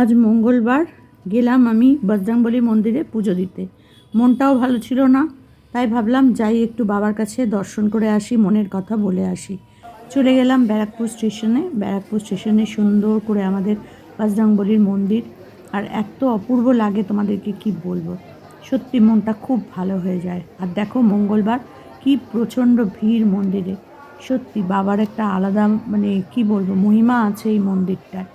আজ মঙ্গলবার গেলাম আমি বজরংবলী মন্দিরে পুজো দিতে। মনটাও ভালো ছিল না, তাই ভাবলাম যাই একটু বাবার কাছে দর্শন করে আসি, মনের কথা বলে আসি। চলে গেলাম ব্যারাকপুর স্টেশনে। ব্যারাকপুর স্টেশনে সুন্দর করে আমাদের বজরংবলীর মন্দির। আর এত অপূর্ব লাগে তোমাদেরকে কি বলব? সত্যি মনটা খুব ভালো হয়ে যায়। আর দেখো মঙ্গলবার কি প্রচণ্ড ভিড় মন্দিরে। সত্যি বাবার একটা আলাদা মানে কি বলব, মহিমা আছে এই মন্দিরটায়।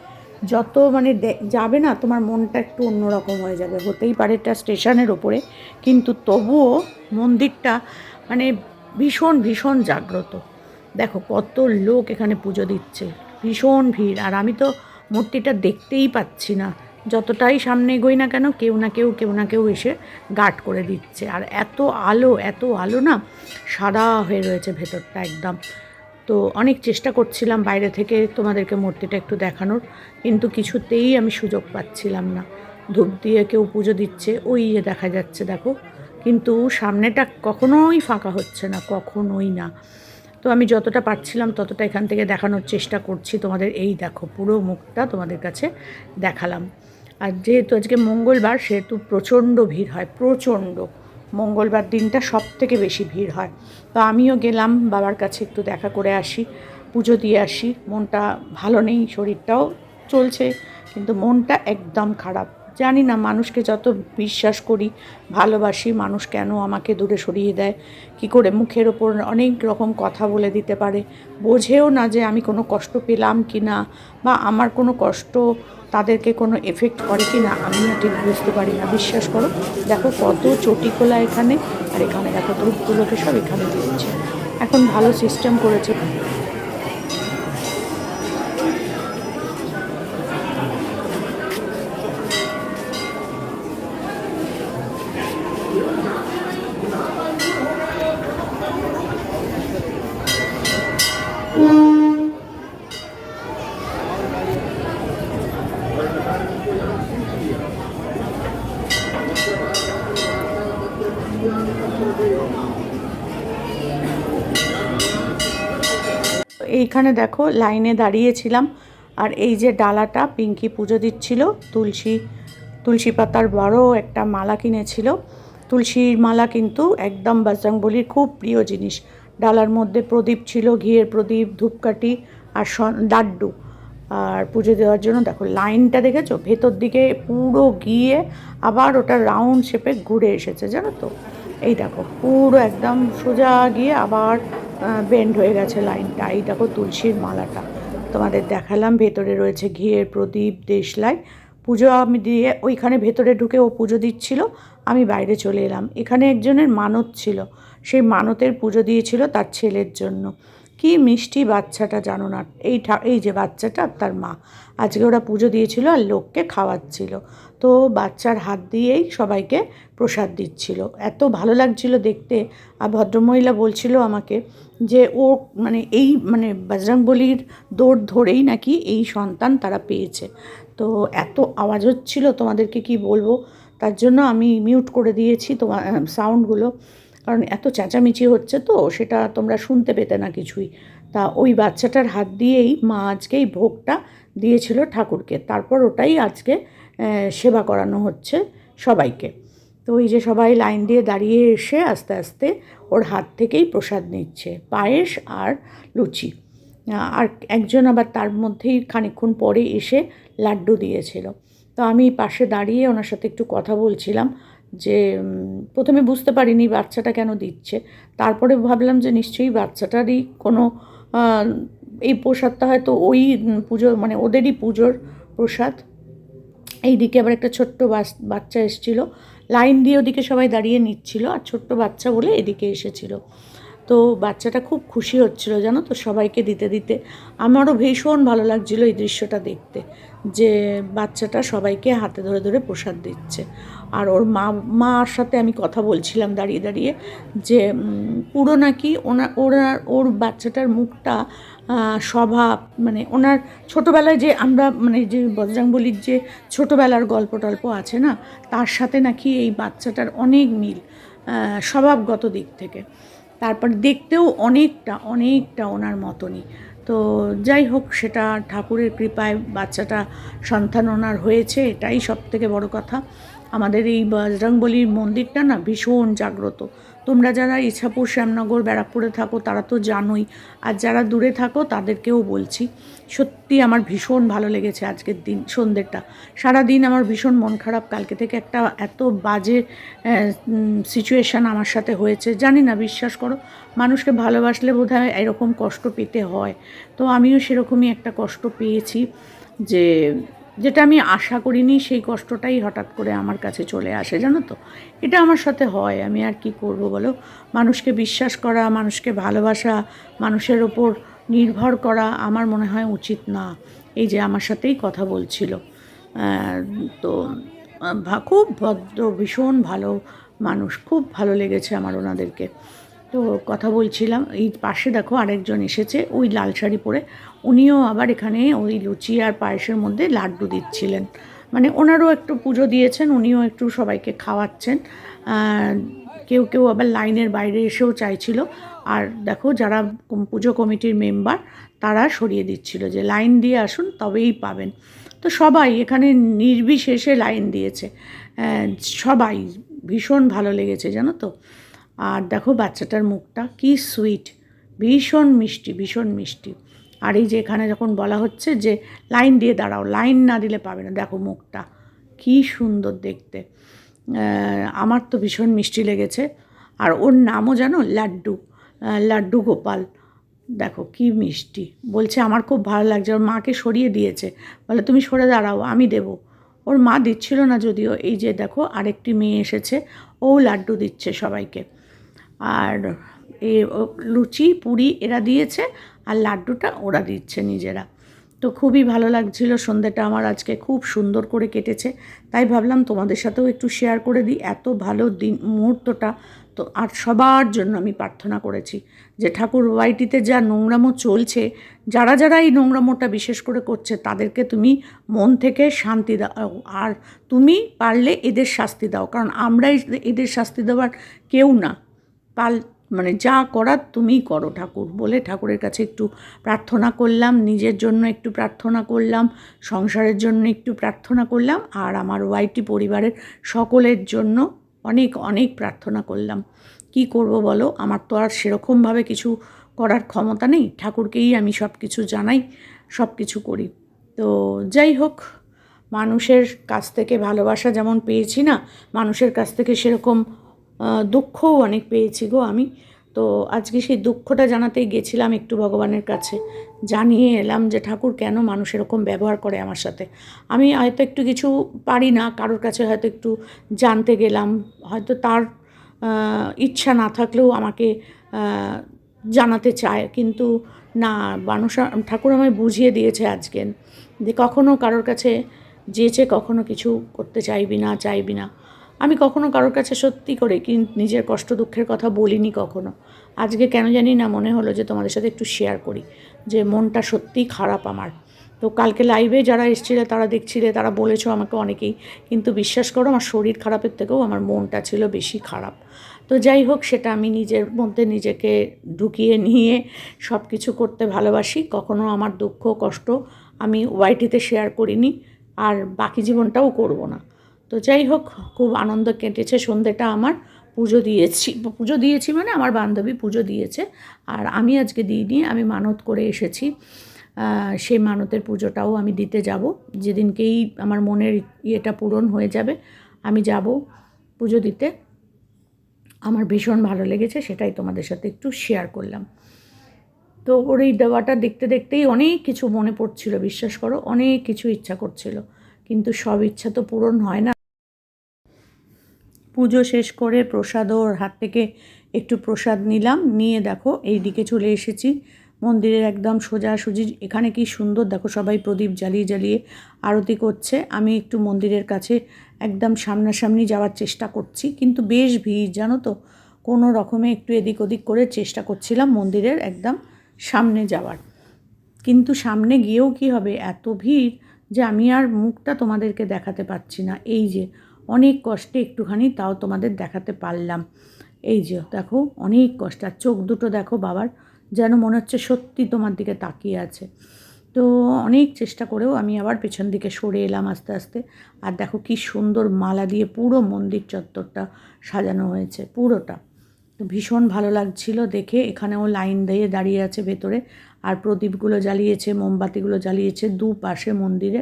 যত মানে যাবে না, তোমার মনটা একটু অন্যরকম হয়ে যাবে। হতেই পারে এটা স্টেশনের ওপরে, কিন্তু তবুও মন্দিরটা মানে ভীষণ ভীষণ জাগ্রত। দেখো কত লোক এখানে পুজো দিচ্ছে, ভীষণ ভিড়। আর আমি তো মূর্তিটা দেখতেই পাচ্ছি না। যতটাই সামনে এগোই না কেন, কেউ না কেউ কেউ না কেউ এসে গার্ড করে দিচ্ছে। আর এত আলো এত আলো না, সাদা হয়ে রয়েছে ভেতরটা একদম। তো অনেক চেষ্টা করছিলাম বাইরে থেকে তোমাদেরকে মূর্তিটা একটু দেখানোর, কিন্তু কিছুতেই আমি সুযোগ পাচ্ছিলাম না। ধূপ দিয়ে কেউ পুজো দিচ্ছে, ওই যে দেখা যাচ্ছে, দেখো। কিন্তু সামনেটা কখনোই ফাঁকা হচ্ছে না, কখনোই না। তো আমি যতটা পারছিলাম ততটা এখান থেকে দেখানোর চেষ্টা করছি। তোমাদের এই দেখো, পুরো মুখটা তোমাদের কাছে দেখালাম। আর যেহেতু আজকে মঙ্গলবার, সেহেতু প্রচণ্ড ভিড় হয়, প্রচণ্ড। মঙ্গলবার দিনটা সব থেকে বেশি ভিড় হয়। তো আমিও গেলাম, বাবার কাছে একটু দেখা করে আসি, পুজো দিয়ে আসি। মনটা ভালো নেই, শরীরটাও চলছে, কিন্তু মনটা একদম খারাপ। জানি না, মানুষকে যত বিশ্বাস করি, ভালোবাসি, মানুষ কেন আমাকে দূরে সরিয়ে দেয়? কি করে মুখের ওপর অনেক রকম কথা বলে দিতে পারে? বোঝেও না যে আমি কোনো কষ্ট পেলাম কি না বা আমার কোনো কষ্ট তাদেরকে কোনো এফেক্ট করে কি না আমি ঠিক বুঝতে পারি না। বিশ্বাস করো, দেখো কত চটিকোলা এখানে, আর এখানে দেখো ধূপগুলোকে সব এখানে দিয়েছে। এখন ভালো সিস্টেম করেছে এইখানে দেখো, লাইনে দাঁড়িয়েছিলাম, আর এই যে ডালাটা পিঙ্কি পুজো দিচ্ছিল, তুলসী তুলসী পাতার বড় একটা মালা কিনেছিল। তুলসীর মালা কিন্তু একদম বজরংবলির খুব প্রিয় জিনিস। ডালার মধ্যে প্রদীপ ছিল, ঘিয়ের প্রদীপ, ধূপকাঠি আর লাড্ডু। আর পুজো দেওয়ার জন্য দেখো, লাইনটা দেখেছ? ভেতর দিকে পুরো গিয়ে আবার ওটা রাউন্ড শেপে ঘুরে এসেছে, জানো তো? এই দেখো, পুরো একদম সোজা গিয়ে আবার বেন্ড হয়ে গেছে লাইনটা এই দেখো তুলসীর মালাটা। তোমাদের দেখালাম, ভেতরে রয়েছে ঘিয়ের প্রদীপ, দেশলাই। পুজো আমি দিয়ে ওইখানে ভেতরে ঢুকে ও পুজো দিচ্ছিল, আমি বাইরে চলে এলাম। এখানে একজনের মানত ছিল, সেই মানতের পুজো দিয়েছিল তার ছেলের জন্য। কি মিষ্টি বাচ্চাটা জানো না, এই এই যে বাচ্চাটা, তার মা। আজকে ওরা পুজো দিয়েছিল আর লোককে খাওয়াচ্ছিল। তো বাচ্চার হাত দিয়েই সবাইকে প্রসাদ দিচ্ছিল। এত ভালো লাগছিল দেখতে। আর ভদ্রমহিলা বলছিল আমাকে যে, ও মানে এই মানে বজরংবলির দৌড় ধরেই নাকি এই সন্তান তারা পেয়েছে। তো এত আওয়াজ হচ্ছিল তোমাদেরকে কি বলব? তার জন্য আমি মিউট করে দিয়েছি তোমার সাউন্ডগুলো কারণ এত চেঁচামেচি হচ্ছে তো, সেটা তোমরা শুনতে পেতে না কিছুই। তা ওই বাচ্চাটার হাত দিয়েই মা আজকে এই ভোগটা দিয়েছিল ঠাকুরকে। তারপর ওটাই আজকে সেবা করানো হচ্ছে সবাইকে। তো ওই যে সবাই লাইন দিয়ে দাঁড়িয়ে এসে আস্তে আস্তে ওর হাত থেকেই প্রসাদ নিচ্ছে, পায়েস আর লুচি। আর একজন আবার তার মধ্যেই খানিকক্ষণ পরে এসে লাড্ডু দিয়েছিল। তো আমি পাশে দাঁড়িয়ে ওনার সাথে একটু কথা বলছিলাম যে প্রথমে বুঝতে পারিনি বাচ্চাটা কেন দিচ্ছে। তারপরে ভাবলাম যে নিশ্চয়ই বাচ্চাটারই কোনো এই প্রসাদটা হয়তো ওই পুজোর মানে ওদেরই পুজোর প্রসাদ। এইদিকে আবার একটা ছোট্ট বাচ্চা এসেছিল। লাইন দিয়ে ওদিকে সবাই দাঁড়িয়ে নিচ্ছিল আর ছোট্ট বাচ্চা বলে এদিকে এসেছিল। তো বাচ্চাটা খুব খুশি হচ্ছিল, জানো তো, সবাইকে দিতে দিতে। আমারও ভীষণ ভালো লাগছিল এই দৃশ্যটা দেখতে, যে বাচ্চাটা সবাইকে হাতে ধরে ধরে প্রসাদ দিচ্ছে। আর ওর মা, মার সাথে আমি কথা বলছিলাম দাঁড়িয়ে দাঁড়িয়ে, যে পুরো নাকি ওনার ওনার ওর বাচ্চাটার মুখটা স্বভাব মানে ওনার ছোটোবেলায় যে আমরা মানে যে বজরাংবলির যে ছোটোবেলার গল্প টল্প আছে না, তার সাথে নাকি এই বাচ্চাটার অনেক মিল স্বভাবগত দিক থেকে। তারপর দেখতেও অনেকটা অনেকটা ওনার মতনই। তো যাই হোক, সেটা ঠাকুরের কৃপায় বাচ্চাটা সন্তান ওনার হয়েছে, এটাই সব থেকে বড় কথা। আমাদের এই বজরংবলির মন্দিরটা না ভীষণ জাগ্রত। তোমরা যারা ইছাপুর, শ্যামনগর, ব্যারাকপুরে থাকো, তারা তো জানোই। আর যারা দূরে থাকো, তাদেরকেও বলছি, সত্যি আমার ভীষণ ভালো লেগেছে আজকের দিন সন্ধ্যেটা সারা দিন আমার ভীষণ মন খারাপ। কালকে থেকে একটা এত বাজে সিচুয়েশান আমার সাথে হয়েছে। জানি না, বিশ্বাস করো, মানুষকে ভালোবাসলে বোধ হয় এরকম কষ্ট পেতে হয়। তো আমিও সেরকমই একটা কষ্ট পেয়েছি যে যেটা আমি আশা করিনি, সেই কষ্টটাই হঠাৎ করে আমার কাছে চলে আসে, জানো তো? এটা আমার সাথে হয়, আমি আর কি করব বলো? মানুষকে বিশ্বাস করা, মানুষকে ভালোবাসা, মানুষের ওপর নির্ভর করা আমার মনে হয় উচিত না। এই যে আমার সাথেই কথা বলছিল। তো খুব ভদ্র, ভীষণ ভালো মানুষ, খুব ভালো লেগেছে আমার ওনাদেরকে। তো কথা বলছিলাম, এই পাশে দেখো আরেকজন এসেছে, ওই লাল শাড়ি পরে। উনিও আবার এখানে ওই লুচি আর পায়েসের মধ্যে লাড্ডু দিচ্ছিলেন। মানে ওনারও একটু পুজো দিয়েছেন, উনিও একটু সবাইকে খাওয়াচ্ছেন। কেউ কেউ আবার লাইনের বাইরে এসেও চাইছিল। আর দেখো যারা পুজো কমিটির মেম্বার, তারা সরিয়ে দিচ্ছিল যে লাইন দিয়ে আসুন, তবেই পাবেন। তো সবাই এখানে নির্বিশেষে লাইন দিয়েছে। সবাই, ভীষণ ভালো লেগেছে, জানো তো? আর দেখো বাচ্চাটার মুখটা কি সুইট, ভীষণ মিষ্টি ভীষণ মিষ্টি। আর এই যে এখানে যখন বলা হচ্ছে যে লাইন দিয়ে দাঁড়াও, লাইন না দিলে পাবে না, দেখো মুখটা কি সুন্দর দেখতে। আমার তো ভীষণ মিষ্টি লেগেছে। আর ওর নামও জানো? লাড্ডু। লাড্ডু গোপাল। দেখো কি মিষ্টি। বলছে আমার খুব ভালো লাগছে, ওর মাকে সরিয়ে দিয়েছে। বলে, তুমি সরে দাঁড়াও, আমি দেবো। ওর মা দিচ্ছিল না যদিও। এই যে দেখো আরেকটি মেয়ে এসেছে, ও লাড্ডু দিচ্ছে সবাইকে। আর এ লুচি, পুরি এরা দিয়েছে আর লাড্ডুটা ওরা দিচ্ছে নিজেরা। তো খুবই ভালো লাগছিল, সন্ধ্যেটা আমার আজকে খুব সুন্দর করে কেটেছে। তাই ভাবলাম তোমাদের সাথেও একটু শেয়ার করে দিই, এত ভালো দিন, মুহূর্তটা। তো আর সবার জন্য আমি প্রার্থনা করেছি যে ঠাকুর ওয়াইটিতে যা নোংরামো চলছে, যারা যারা এই নোংরামোটা বিশেষ করে করছে, তাদেরকে তুমি মন থেকে শান্তি দাও। আর তুমি পারলে এদের শাস্তি দাও, কারণ আমরাই এদের শাস্তি দেওয়ার কেউ না। পাল মানে যা করার তুমিই করো ঠাকুর। বলে ঠাকুরের কাছে একটু প্রার্থনা করলাম, নিজের জন্য একটু প্রার্থনা করলাম, সংসারের জন্য একটু প্রার্থনা করলাম, আর আমার ওয়াইটি পরিবারের সকলের জন্য অনেক অনেক প্রার্থনা করলাম। কি করব বলো? আমার তো আর সেরকমভাবে কিছু করার ক্ষমতা নেই। ঠাকুরকেই আমি সব কিছু জানাই সব কিছু করি। তো যাই হোক, মানুষের কাছ থেকে ভালোবাসা যেমন পেয়েছি না, মানুষের কাছ থেকে সেরকম দুঃখও অনেক পেয়েছি গো আমি। তো আজকে সেই দুঃখটা জানাতেই গেছিলাম একটু ভগবানের কাছে। জানিয়ে এলাম যে, ঠাকুর, কেন মানুষ এরকম ব্যবহার করে আমার সাথে? আমি হয়তো একটু কিছু পারি না, কারোর কাছে হয়তো একটু জানতে গেলাম। হয়তো তার ইচ্ছা না থাকলেও আমাকে জানাতে চায়। কিন্তু না মানুষ ঠাকুর আমায় বুঝিয়ে দিয়েছে আজকে যে কখনও কারোর কাছে যেচে কখনো কিছু করতে চাইবি না চাইবি না। আমি কখনো কারোর কাছে সত্যি করে কি নিজের কষ্ট দুঃখের কথা বলিনি কখনো। আজকে কেন জানি না মনে হলো যে তোমাদের সাথে একটু শেয়ার করি, যে মনটা সত্যিই খারাপ আমার। তো কালকে লাইভে যারা এসেছিলে, তারা দেখছিলে, তারা বলেছ আমাকে অনেকেই, কিন্তু বিশ্বাস করো আমার শরীর খারাপের থেকেও আমার মনটা ছিল বেশি খারাপ। তো যাই হোক, সেটা আমি নিজের মধ্যে নিজেকে ঢুকিয়ে নিয়ে সব কিছু করতে ভালোবাসি। কখনো আমার দুঃখ, কষ্ট আমি ওয়াইটিতে শেয়ার করিনি, আর বাকি জীবনটাও করব না। তো যাই হোক, খুব আনন্দ কেটেছে। সন্ধ্যেটা আমার পুজো দিয়েছি। পুজো দিয়েছি মানে আমার বান্ধবী পুজো দিয়েছে। আর আমি আজকে দিইনি, আমি মানত করে এসেছি। সেই মানতের পুজোটাও আমি দিতে যাব। যেদিনকেই আমার মনের ইয়েটা পূরণ হয়ে যাবে, আমি যাব পুজো দিতে। আমার ভীষণ ভালো লেগেছে, সেটাই তোমাদের সাথে একটু শেয়ার করলাম। তো ওর এই দেওয়াটা দেখতে দেখতেই অনেক কিছু মনে পড়ছিল, বিশ্বাস করো, অনেক কিছু ইচ্ছা করছিল। কিন্তু সব ইচ্ছা তো পূরণ হয় না। পুজো শেষ করে প্রসাদ ওর হাত থেকে একটু প্রসাদ নিলাম। নিয়ে দেখো এই দিকে চলে এসেছি। মন্দিরের একদম সোজাসুজি এখানে কি সুন্দর, দেখো সবাই প্রদীপ জ্বালিয়ে জ্বালিয়ে আরতি করছে। আমি একটু মন্দিরের কাছে একদম সামনাসামনি যাওয়ার চেষ্টা করছি, কিন্তু বেশ ভিড়, জানো তো? কোনো রকমে একটু এদিক ওদিক করে চেষ্টা করছিলাম মন্দিরের একদম সামনে যাওয়ার। কিন্তু সামনে গিয়েও কি হবে? এত ভিড় যে আমি আর মুখটা তোমাদেরকে দেখাতে পারছি না। এই যে অনেক কষ্টে একটুখানি তাও তোমাদের দেখাতে পারলাম। এই যে, দেখো, অনেক কষ্ট। আর চোখ দুটো দেখো বাবার, যেন মনে হচ্ছে সত্যি তোমার দিকে তাকিয়ে আছে। তো অনেক চেষ্টা করেও আমি আবার পেছন দিকে সরে এলাম আস্তে আস্তে। আর দেখো কি সুন্দর মালা দিয়ে পুরো মন্দির চত্বরটা সাজানো হয়েছে, পুরোটা। তো ভীষণ ভালো লাগছিল দেখে। এখানেও লাইন দিয়ে দাঁড়িয়ে আছে ভেতরে। আর প্রদীপগুলো জ্বালিয়েছে, মোমবাতিগুলো জ্বালিয়েছে দুপাশে মন্দিরে।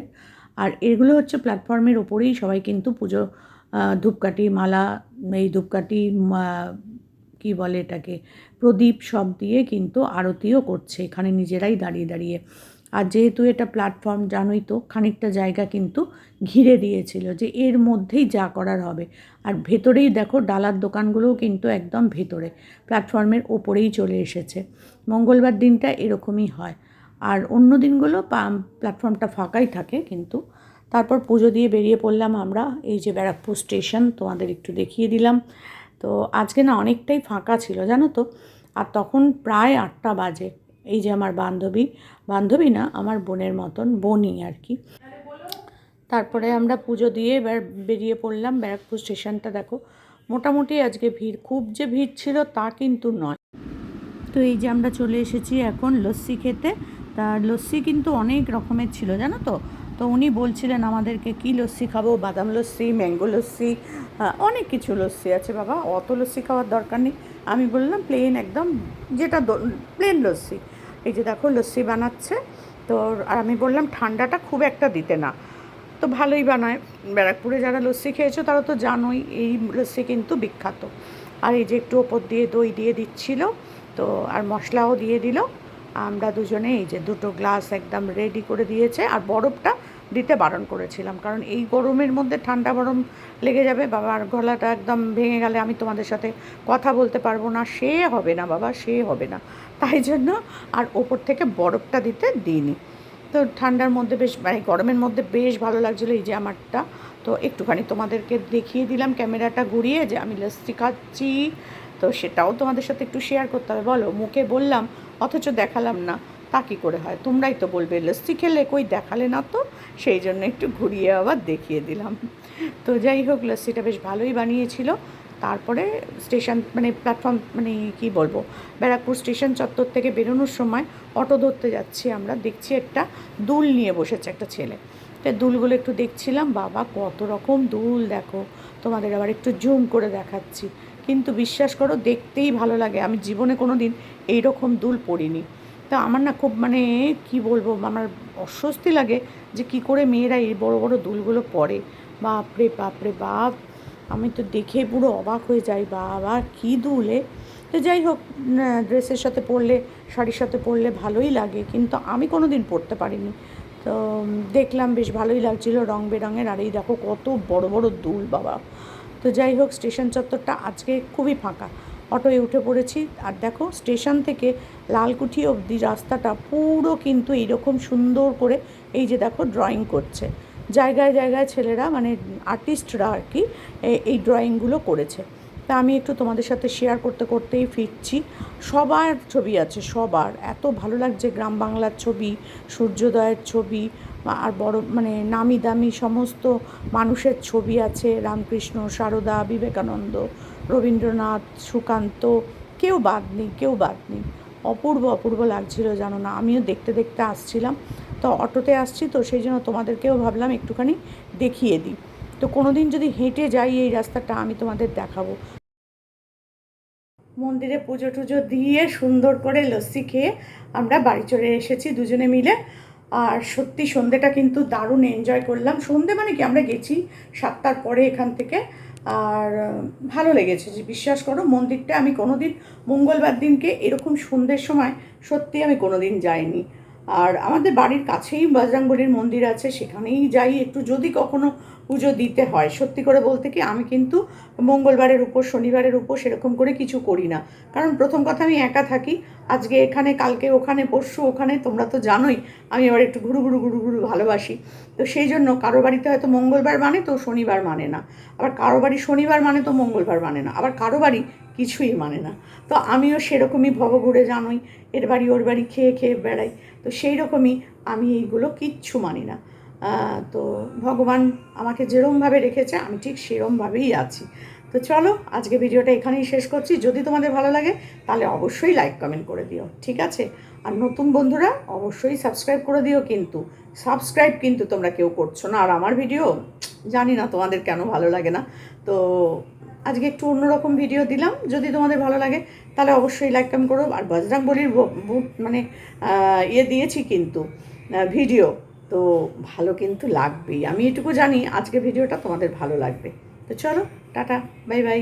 আর এগুলো হচ্ছে প্ল্যাটফর্মের ওপরেই সবাই কিন্তু পুজো ধূপকাঠি মালা, এই ধূপকাঠি কি বলে এটাকে, প্রদীপ সব দিয়ে কিন্তু আরতিও করছে এখানে নিজেরাই দাঁড়িয়ে দাঁড়িয়ে। আর যেহেতু এটা প্ল্যাটফর্ম জানোই তো, খানিকটা জায়গা কিন্তু ঘিরে দিয়েছিল যে এর মধ্যেই যা করার হবে। আর ভেতরেই দেখো ডালার দোকানগুলোও কিন্তু একদম ভেতরে প্ল্যাটফর্মের ওপরেই চলে এসেছে। মঙ্গলবার দিনটা এরকমই হয়। আর অন্য দিনগুলো প্ল্যাটফর্মটা ফাঁকাই থাকে কিন্তু। তারপর পুজো দিয়ে বেরিয়ে পড়লাম আমরা, এই যে ব্যারাকপুর স্টেশন, তোমাদের একটু দেখিয়ে দিলাম। তো আজকে না অনেকটাই ফাঁকা ছিল, জানো তো? আর তখন প্রায় আটটা বাজে, এই যে আমার বান্ধবী। বান্ধবী না, আমার বোনের মতন বোনই আর কি। তারপরে আমরা পুজো দিয়ে এবার বেরিয়ে পড়লাম ব্যারাকপুর স্টেশনটা, দেখো। মোটামুটি আজকে ভিড়, খুব যে ভিড় ছিল তা কিন্তু নয়। তো এই যে আমরা চলে এসেছি এখন লস্যি খেতে। তার লস্যি কিন্তু অনেক রকমের ছিল, জানো তো? তো উনি বলছিলেন, আমাদেরকে কি লস্যি খাব? বাদাম লস্যি, ম্যাঙ্গো লস্যি অনেক কিছু লস্যি আছে বাবা, অত লস্যি খাওয়ার দরকার নেই। আমি বললাম, প্লেন একদম যেটা প্লেন লস্যি। এই যে দেখো, লস্যি বানাচ্ছে, তো আর আমি বললাম, ঠান্ডাটা খুব একটা দিতে না। তো ভালোই বানায়। ব্যারাকপুরে যারা লস্যি খেয়েছো, তারা তো জানোই, এই লস্যি কিন্তু বিখ্যাত। আর এই যে একটু ওপর দিয়ে দই দিয়ে দিচ্ছিল, তো, আর মশলাও দিয়ে দিল। আমরা দুজনে এই যে দুটো গ্লাস একদম রেডি করে দিয়েছে আর বরফটা দিতে বারণ করেছিলাম। কারণ এই গরমের মধ্যে ঠান্ডা গরম লেগে যাবে, বাবার গলাটা একদম ভেঙে গেলে আমি তোমাদের সাথে কথা বলতে পারব না। সে হবে না বাবা, সে হবে না। তাই জন্য আর ওপর থেকে বরফটা দিতে দিইনি। তো ঠান্ডার মধ্যে বেশ মানে গরমের মধ্যে বেশ ভালো লাগছিল এই যে আমারটা। তো একটুখানি তোমাদেরকে দেখিয়ে দিলাম ক্যামেরাটা ঘুরিয়ে যে আমি লস্যি খাচ্ছি। তো সেটাও তোমাদের সাথে একটু শেয়ার করতে হবে। বলো, মুখে বললাম অথচ দেখালাম না, তা কী করে হয়? তোমরাই তো বলবে, লস্যি খেলে কই দেখালে না তো? সেই জন্য একটু ঘুরিয়ে আবার দেখিয়ে দিলাম। তো যাই হোক, লস্যিটা বেশ ভালোই বানিয়েছিল। তারপরে স্টেশন মানে প্ল্যাটফর্ম মানে কি বলব, ব্যারাকপুর স্টেশন চত্বর থেকে বেরোনোর সময় অটো ধরতে যাচ্ছি আমরা। দেখছি একটা দুল নিয়ে বসেছে একটা ছেলে। তো দুলগুলো একটু দেখছিলাম, বাবা, কত রকম দুল, দেখো। তোমাদের আবার একটু জুম করে দেখাচ্ছি। কিন্তু বিশ্বাস করো, দেখতেই ভালো লাগে। আমি জীবনে কোনো দিন এইরকম দুল পরিনি। তা আমার না খুব মানে কি বলব, আমার অস্বস্তি লাগে যে কি করে মেয়েরা এই বড় বড় দুলগুলো পরে। বাপরে বাপরে, বাপ! আমি তো দেখে পুরো অবাক হয়ে যাই, বাবা! কী দুলে তো যাই হোক ড্রেসের সাথে পরলে, শাড়ির সাথে পরলে ভালোই লাগে, কিন্তু আমি কোনো দিন পরতে পারিনি। তো দেখলাম বেশ ভালোই লাগছিল রং বেরঙের আর এই দেখো কত বড় বড় দুল, বাবা! তো যাই হোক, স্টেশন চত্বরটা আজকে খুবই ফাঁকা। অটোয় উঠে পড়েছি। আর দেখো, স্টেশন থেকে লালকুঠি অবধি রাস্তাটা পুরো কিন্তু এইরকম সুন্দর করে এই যে দেখো ড্রয়িং করছে। জায়গায় জায়গায় ছেলেরা মানে আর্টিস্টরা আর কি এই ড্রয়িংগুলো করেছে। তা আমি একটু তোমাদের সাথে শেয়ার করতে করতেই ফিরছি। সবার ছবি আছে, সবার। এত ভালো লাগছে গ্রাম বাংলার ছবি, সূর্যোদয়ের ছবি আর বড় মানে নামি দামি সমস্ত মানুষের ছবি আছে, রামকৃষ্ণ, সারদা, বিবেকানন্দ, রবীন্দ্রনাথ, সুকান্ত, কেউ বাদ নেই, কেউ বাদ নেই। অপূর্ব অপূর্ব লাগছিল জানো না, আমিও দেখতে দেখতে আসছিলাম। তো অটোতে আসছি তো সেই জন্য তোমাদেরকেও ভাবলাম একটুখানি দেখিয়ে দিই। তো কোনো দিন যদি হেঁটে যাই এই রাস্তাটা, আমি তোমাদের দেখাবো। মন্দিরে পুজো টুজো দিয়ে সুন্দর করে লস্যি খেয়ে আমরা বাড়ি চলে এসেছি দুজনে মিলে। আর সত্যি সন্ধেটা কিন্তু দারুণ এনজয় করলাম। সন্ধে মানে কি? আমরা গেছি সাতটার পরে এখান থেকে। আর ভালো লেগেছে যে বিশ্বাস করো, মন্দিরটা আমি কোনো দিন মঙ্গলবার দিনকে এরকম সন্ধ্যের সময় সত্যি আমি কোনো দিন যাইনি। আর আমাদের বাড়ির কাছেই বজরংবলির মন্দির আছে, সেখানেই যাই একটু যদি কখনো পুজো দিতে হয়। সত্যি করে বলতে কি, আমি কিন্তু মঙ্গলবারের উপর শনিবারের উপর সেরকম করে কিছু করি না। কারণ প্রথম কথা আমি একা থাকি আজকে এখানে, কালকে ওখানে, পরশু ওখানে, তোমরা তো জানোই, আমি আবার একটু ঘুরু ঘুরু ঘুরু ঘুরু ভালোবাসি। তো সেই জন্য কারও বাড়িতে হয়তো মঙ্গলবার মানে তো শনিবার মানে না। আবার কারও বাড়ি শনিবার মানে তো মঙ্গলবার মানে না। আবার কারও বাড়ি কিছুই মানে না। তো আমিও সেরকমই ভবঘুরে জানোই, এর বাড়ি ওর বাড়ি খেয়ে খেয়ে বেড়াই। তো সেই রকমই আমি এইগুলো কিচ্ছু মানি না। তো ভগবান আমাকে যেরমভাবে রেখেছে, আমি ঠিক সেরমভাবেই আছি। তো চলো, আজকে ভিডিওটা এখানেই শেষ করছি। যদি তোমাদের ভালো লাগে, তাহলে অবশ্যই লাইক কমেন্ট করে দিও, ঠিক আছে? আর নতুন বন্ধুরা, অবশ্যই সাবস্ক্রাইব করে দিও কিন্তু। সাবস্ক্রাইব কিন্তু তোমরা কেউ করছ না। আর আমার ভিডিও জানি না তোমাদের কেন ভালো লাগে না। তো আজকে একটু অন্যরকম ভিডিও দিলাম। যদি তোমাদের ভালো লাগে, তাহলে অবশ্যই লাইক কমেন্ট করো। আর বজরাং বলির মানে ইয়ে দিয়েছি কিন্তু ভিডিও তো ভালো কিন্তু লাগবেই। আমি এটুকু জানি, আজকে ভিডিওটা তোমাদের ভালো লাগবে। তো চলো টাটা বাই বাই।